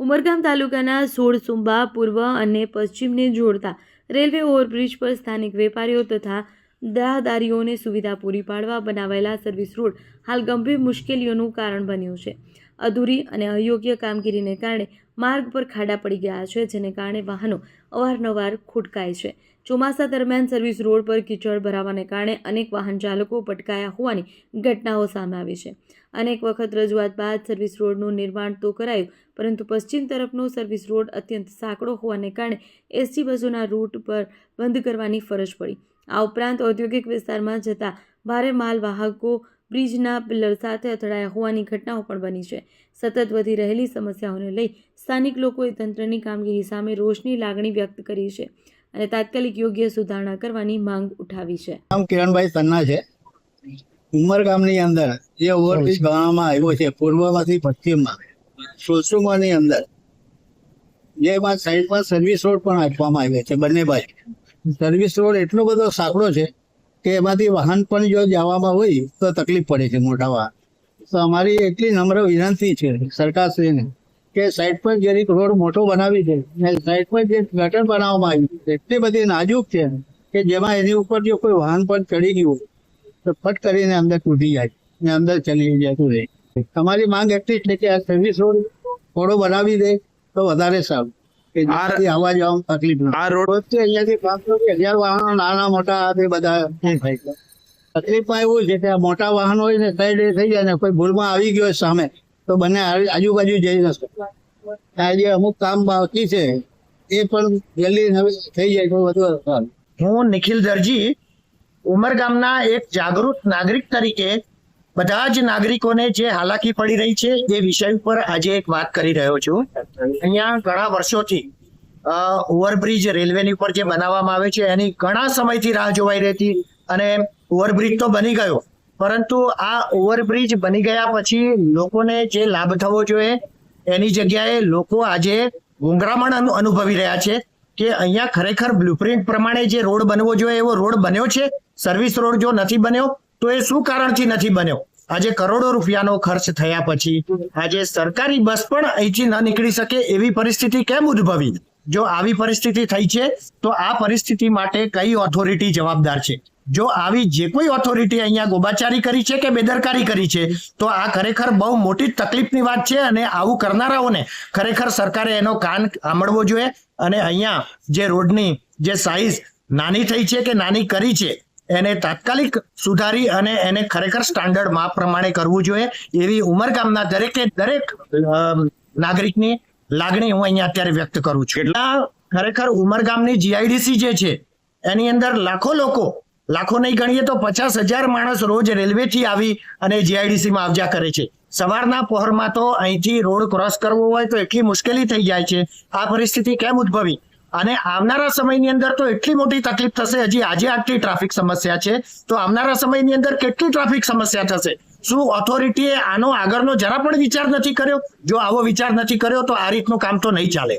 ઉમરગામ તાલુકાના સોળસુંબા પૂર્વ અને પશ્ચિમને જોડતા રેલવે ઓવરબ્રિજ પર સ્થાનિક વેપારીઓ તથા રાહદારીઓને સુવિધા પૂરી પાડવા બનાવાયેલા સર્વિસ રોડ હાલ ગંભીર મુશ્કેલીઓનું કારણ બન્યું છે. અધૂરી અને અયોગ્ય કામગીરીને કારણે માર્ગ પર ખાડા પડી ગયા છે, જેને કારણે વાહનો અવારનવાર ખોટકાય છે. ચોમાસા દરમિયાન સર્વિસ રોડ પર કીચડ ભરાવાને કારણે અનેક વાહન ચાલકો પટકાયા હોવાની ઘટનાઓ સામે આવી છે. અનેક વખત રજૂઆત બાદ સર્વિસ રોડનું નિર્માણ તો કરાયું, પરંતુ પશ્ચિમ તરફનો સર્વિસ રોડ અત્યંત સાંકડો હોવાને કારણે એસટી બસોના રૂટ પર બંધ કરવાની ફરજ પડી. આ ઉપરાંત ઔદ્યોગિક વિસ્તારમાં જતા ભારે માલ વાહકો બ્રિજના પિલર સાથે અથડાયા હોવાની ઘટનાઓ પણ બની છે. સતત વધી રહેલી સમસ્યાઓને લઈ સ્થાનિક લોકોએ તંત્રની કામગીરી સામે રોષની લાગણી વ્યક્ત કરી છે અને તાત્કાલિક યોગ્ય સુધારણા કરવાની માંગ ઉઠાવી છે. નામ કિરણભાઈ સન્ના છે. ઉમરગામની અંદર જે ઓવરબ્રિજ બનાવવામાં આવ્યો છે, પૂર્વમાંથી પશ્ચિમમાં, સોસુમાની અંદર જેમાં સાઈડમાં સર્વિસ રોડ પણ આપવામાં આવ્યો છે બંને બાજુ. સર્વિસ રોડ એટલો બધો સાંકડો છે કે એમાંથી વાહન પણ જો જવામાં હોય તો તકલીફ પડે છે મોટા વાહન તો અમારી એટલી નમ્ર વિનંતી છે સરકારશ્રીને કે સાઈડ પર જરીક રોડ મોટો બનાવી છે ને સાઈડ પર જે ગટર બનાવવામાં આવ્યું છે, એટલી બધી નાજુક છે કે જેમાં એની ઉપર જો કોઈ વાહન પણ ચડી ગયું તો ફટ કરીને અંદર તૂટી જાય ને અંદર ચલી જતું રહે. તમારી માંગ એટલી છે કે આ સર્વિસ રોડ થોડો બનાવી દે તો વધારે સારું. મોટા આ એ તકલીફમાં એવું છે કે મોટા વાહનો હોય ને સાઈડ થઈ જાય ને કોઈ ભૂલમાં આવી ગયો સામે તો બંને આજુબાજુ જઈ ન શકે. આ જે અમુક કામ બાકી છે એ પણ જલ્દી થઈ જાય તો વધુ હું. નિખિલ દરજી ઉમરગામના એક જાગૃત નાગરિક તરીકે બધા જ નાગરિકોને જે હાલાકી પડી રહી છે એ વિષય ઉપર આજે એક વાત કરી રહ્યો છું. અહીંયા ઘણા વર્ષોથી ઓવરબ્રિજ રેલવેની ઉપર જે બનાવવામાં આવે છે, એની ઘણા સમયથી રાહ જોવાઈ રહેતી અને ઓવરબ્રિજ તો બની ગયો. પરંતુ આ ઓવરબ્રિજ બની ગયા પછી લોકોને જે લાભ થવો જોઈએ, એની જગ્યાએ લોકો આજે ગુંગરામણ અનુ- અનુભવી રહ્યા છે કે અહીંયા ખરેખર બ્લુપ્રિન્ટ પ્રમાણે જે રોડ બનવો જોઈએ એવો રોડ બન્યો છે? સર્વિસ રોડ જો નથી બન્યો, તો એ શું કારણથી નથી બન્યો? આજે કરોડો રૂપિયાનો ખર્ચ થયા પછી આજે સરકારી બસ પણ અહીંથી ન નીકળી શકે એવી પરિસ્થિતિ કેમ ઉદ્ભવી? જો આવી પરિસ્થિતિ થઈ છે, તો આ પરિસ્થિતિ માટે કઈ ઓથોરિટી જવાબદાર છે? જો આવી જે કોઈ ઓથોરિટી અહીંયા ગોબાચારી કરી છે કે બેદરકારી કરી છે, તો આ ખરેખર બહુ મોટી તકલીફની વાત છે અને આવું કરનારાઓને ખરેખર સરકારે એનો કાન આંબળવો જોઈએ. અને અહીંયા જે રોડની જે સાઈઝ નાની થઈ છે કે નાની કરી છે એને તાત્કાલિક સુધારી અને એને ખરેખર સ્ટાન્ડર્ડ માપ પ્રમાણે કરવું જોઈએ. એવી ઉમરગામના દરેકે દરેક નાગરિકની લાગણી હું અહીંયા અત્યારે વ્યક્ત કરું છું. એટલા ખરેખર ઉમરગામની જીઆઈડીસી જે છે એની અંદર લાખો લોકો લાખો નહીં ગણીએ તો પચાસ હજાર માણસ રોજ રેલવેથી આવી અને જીઆઈડીસીમાં આવજા કરે છે. સવારના પહોરમાં તો અહીંથી રોડ ક્રોસ કરવો હોય તો એટલી મુશ્કેલી થઈ જાય છે. આ પરિસ્થિતિ કેમ ઉદ્ભવી? અને આવનારા સમયની અંદર તો એટલી મોટી તકલીફ થશે, હજી આજે આટલી ટ્રાફિક સમસ્યા છે, તો આવનારા સમયની અંદર કેટલી ટ્રાફિક સમસ્યા થશે? શું ઓથોરિટીએ આનો આગળનો જરા પણ વિચાર નથી કર્યો? જો આવો વિચાર નથી કર્યો, તો આ રીતનું કામ તો નહીં ચાલે.